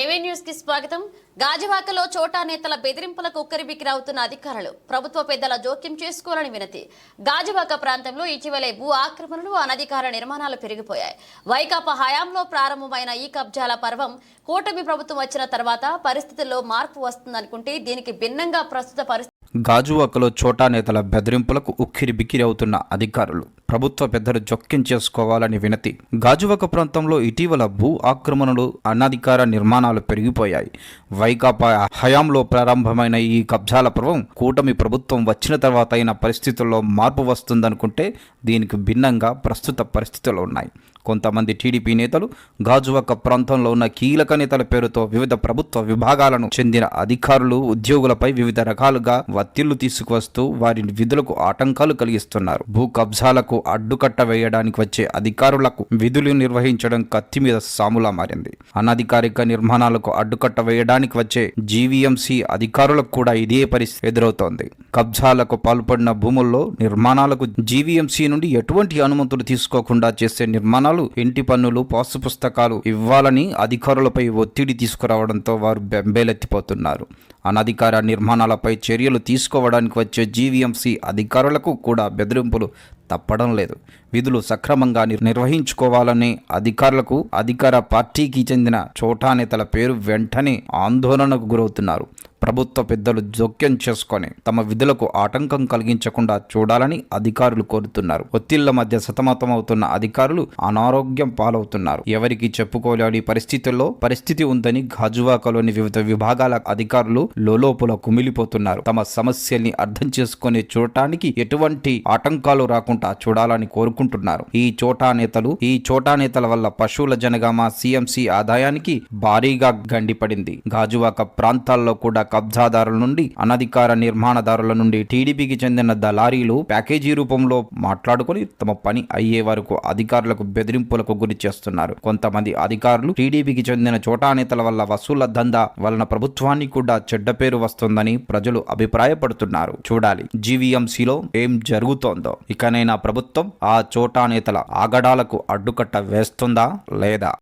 ఏవే న్యూస్కి స్వాగతం. గాజువాకలో చోటా నేతల బెదిరింపులకు ఉక్కరిబిక్కిరవుతున్న అధికారులు. ప్రభుత్వ పెద్దల జోక్యం చేసుకోవాలని వినతి. గాజువాక ప్రాంతంలో ఇటీవలే భూ ఆక్రమణలు అనధికార నిర్మాణాలు పెరిగిపోయాయి. వైకాపా హయాంలో ప్రారంభమైన ఈ కబ్జాల పర్వం కూటమి ప్రభుత్వం వచ్చిన తర్వాత పరిస్థితుల్లో మార్పు వస్తుందనుకుంటే దీనికి భిన్నంగా ప్రస్తుత పరిస్థితి గాజువాకలో చోటా నేతల బెదిరింపులకు ఉక్కిరి బిక్కిరి అవుతున్న అధికారులు. ప్రభుత్వ పెద్దలు జోక్యం చేసుకోవాలని వినతి. గాజువాక ప్రాంతంలో ఇటీవల భూ ఆక్రమణలు అనధికార నిర్మాణాలు పెరిగిపోయాయి. వైకాపా హయాంలో ప్రారంభమైన ఈ కబ్జాల పర్వం కూటమి ప్రభుత్వం వచ్చిన తర్వాత అయిన పరిస్థితుల్లో మార్పు వస్తుందనుకుంటే దీనికి భిన్నంగా ప్రస్తుత పరిస్థితులు ఉన్నాయి. కొంతమంది టీడీపీ నేతలు గాజువాక ప్రాంతంలో ఉన్న కీలక నేతల పేరుతో వివిధ ప్రభుత్వ విభాగాలను చెందిన అధికారులు ఉద్యోగులపై వివిధ రకాలుగా వత్తిళ్ళు తీసుకువస్తూ వారి విధులకు ఆటంకాలు కలిగిస్తున్నారు. భూ కబ్జాలకు అడ్డుకట్ట వేయడానికి వచ్చే అధికారులకు విధులు నిర్వహించడం కత్తి మీద సాములా మారింది. అనధికారిక నిర్మాణాలకు అడ్డుకట్ట వేయడానికి వచ్చే జీవీఎంసీ అధికారులకు కూడా ఇదే పరిస్థితి ఎదురవుతోంది. కబ్జాలకు పాల్పడిన భూముల్లో నిర్మాణాలకు జీవీఎంసీ నుండి ఎటువంటి అనుమతులు తీసుకోకుండా చేసే నిర్మాణాలు ఇంటి పన్నులు పాసు పుస్తకాలు ఇవ్వాలని అధికారులపై ఒత్తిడి తీసుకురావడంతో వారు బెంబేలెత్తిపోతున్నారు అనధికార నిర్మాణాలపై చర్యలు తీసుకోవడానికి వచ్చే జీవీఎంసీ అధికారులకు కూడా బెదిరింపులు తప్పడం లేదు. విధులు సక్రమంగా నిర్వహించుకోవాలని అధికారులకు అధికార పార్టీకి చెందిన చోటా నేతల పేరు వెంటనే ఆందోళనకు గురవుతున్నారు. ప్రభుత్వ పెద్దలు జోక్యం చేసుకొని తమ విధులకు ఆటంకం కలిగించకుండా చూడాలని అధికారులు కోరుతున్నారు. ఒత్తిళ్ళ మధ్య సతమతమవుతున్న అధికారులు అనారోగ్యం పాలవుతున్నారు. ఎవరికి చెప్పుకోలేని పరిస్థితుల్లో పరిస్థితి ఉందని గాజువాకలోని వివిధ విభాగాల అధికారులు లోలోపుల కుమిలిపోతున్నారు. తమ సమస్యల్ని అర్థం చేసుకుని చూడటానికి ఎటువంటి ఆటంకాలు రాకుండా చూడాలని కోరుకుంటున్నారు. ఈ చోటా నేతలు ఈ చోటా నేతల వల్ల పశువుల జనగామ సిఎంసి ఆదాయానికి భారీగా గండిపడింది. గాజువాక ప్రాంతాల్లో కూడా కబ్జాదారుల నుండి అనధికార నిర్మాణదారుల నుండి టీడీపీకి చెందిన దళారీలు ప్యాకేజీ రూపంలో మాట్లాడుకొని తమ పని అయ్యే వరకు అధికారులకు బెదిరింపులకు గురి చేస్తున్నారు. కొంతమంది అధికారులు టీడీపీకి చెందిన చోటా నేతల వల్ల వసూళ్ళ దందా వలన ప్రభుత్వానికి కూడా చెడ్డ పేరు వస్తుందని ప్రజలు అభిప్రాయపడుతున్నారు. చూడాలి. జీవీఎంసీలో ఏం జరుగుతోందో. ఇకనైనా ప్రభుత్వం ఆ చోటా నేతల ఆగడాలకు అడ్డుకట్ట వేస్తుందా లేదా?